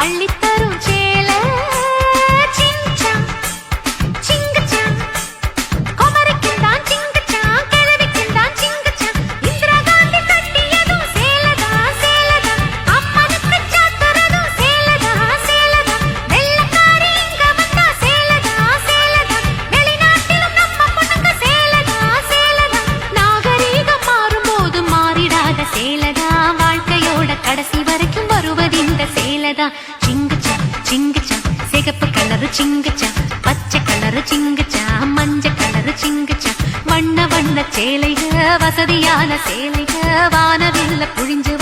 అళ్ళిద్దరూ చే சின்னதா சிங்கச்சா சிங்கச்சா. சிகப்பு கலரு சிங்கச்சா. பச்சை கலரு சிங்கச்சா. மஞ்சள் கலரு சிங்கச்சா. வண்ண வண்ண சேலைக வசதியான சேலைக வானவில்ல புழிஞ்சு